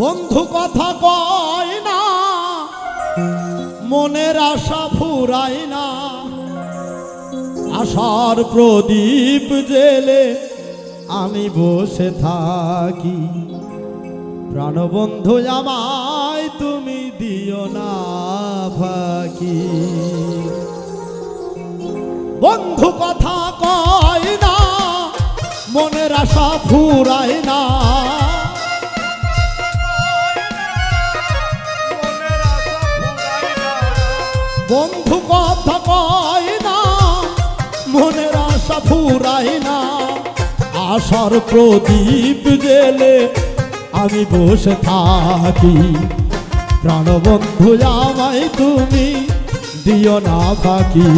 বন্ধু কথা কয় না, মনের আশা ফুরায় না। আশার প্রদীপ জেলে আমি বসে থাকি। প্রাণবন্ধু আমায় তুমি দিও না ফাঁকি। বন্ধু কথা কয় না, মনের আশা ফুরায় না। বন্ধু কথা কয় না, মনের আশা ফুরায় না। আশার প্রদীপ জেলে আমি বসে থাকি। প্রাণবন্ধু আমায় তুমি দিও না ফাঁকি।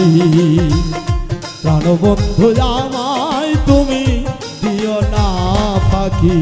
প্রাণবন্ধু আমায় তুমি দিও না ফাঁকি।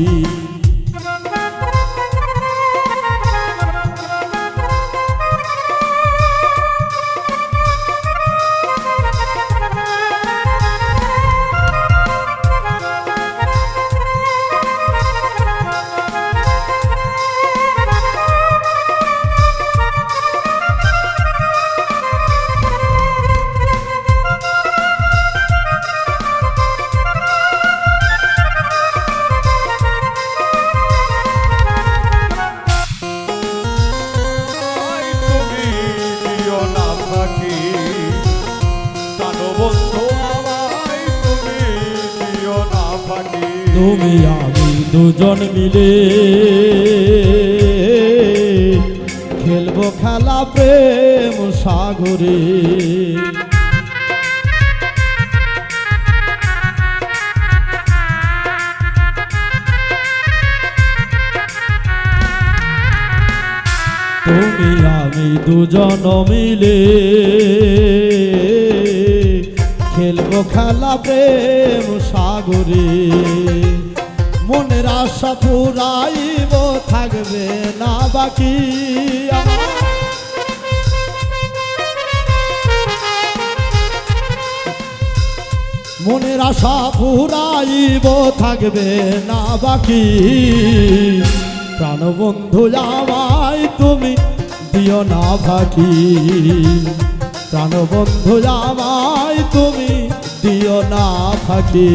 তুমি আমি দুজন মিলে খেলব খেলা প্রেম সাগরে। তুমি আমি দুজন মিলে খেলব খেলা প্রেম সাগরে। মনের আশা ফুরাইব থাকবে না বাকি। মনের আশা ফুরাইব থাকবে না বাকি। প্রাণবন্ধু আমায় তুমি দিও না ফাঁকি প্রাণবন্ধু আমায় তুমি দিও না ফাঁকি।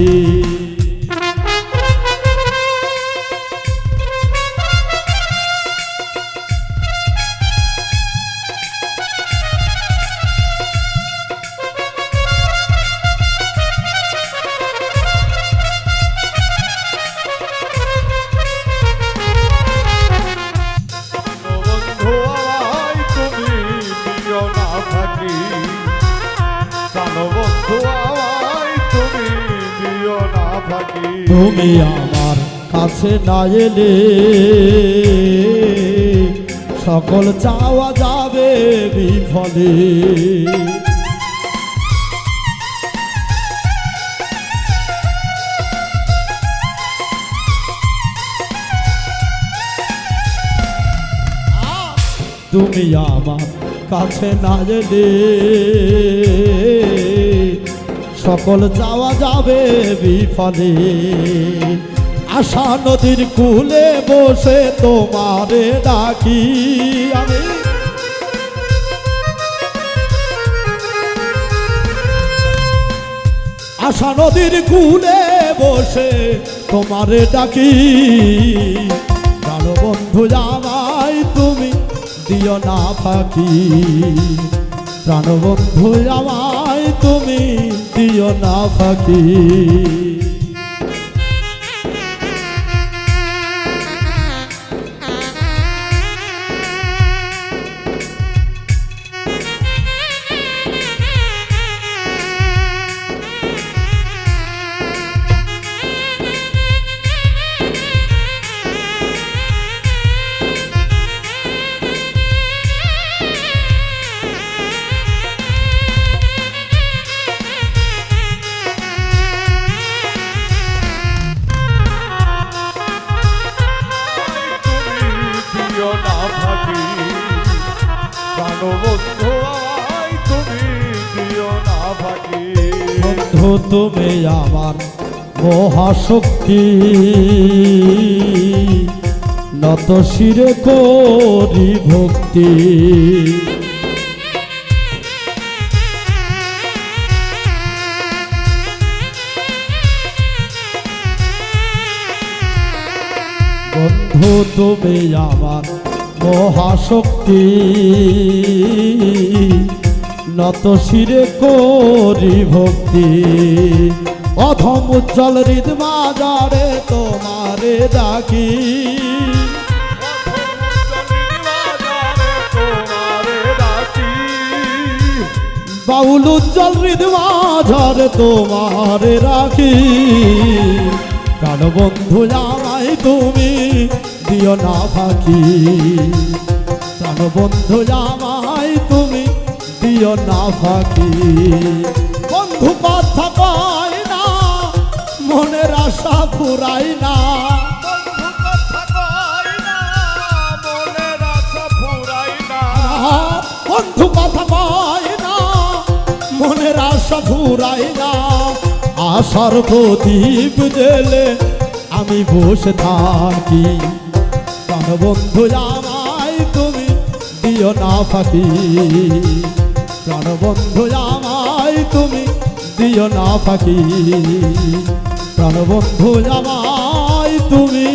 তুমি আমার কাছে না এলে সকল চাওয়া যাবে বিফলে। তুমি আমার কাছে না এলে সকল যাওয়া যাবে বিফলে। আশা নদীর কুলে বসে তোমারে ডাকি আমি। আশা নদীর কুলে বসে তোমারে ডাকি। প্রাণবন্ধু আমায় তুমি দিও না ফাঁকি। প্রাণবন্ধু আমায় তুমি দিও না ফাঁকি। দিও না আয় তুমি না বন্ধু তুমি আমার মহাশক্তি। নত শিরে করি ভক্তি। বন্ধু তুমি আমার মহাশক্তি। নত শিরে করি ভক্তি। অধম উজ্জ্বল হৃদ মাজারে তোমারে ডাকি। বাউল উজ্জ্বল হৃদ মাঝারে তোমারে রাখি প্রাণ বন্ধু আমায় তুমি দিও না ফাঁকি। প্রাণ বন্ধু আমায় তুমি দিও না ফাঁকি। বন্ধু কথা কয় না, মনের আশা না। বন্ধু কথা কয় না, মনের আশা ফুরাই না। আশার প্রদীপ জেলে আমি বসে থাকি। প্রাণবন্ধু আমায় তুমি দিও না ফাঁকি। প্রাণবন্ধু আমায় তুমি দিও না ফাঁকি। প্রাণবন্ধু আমায় তুমি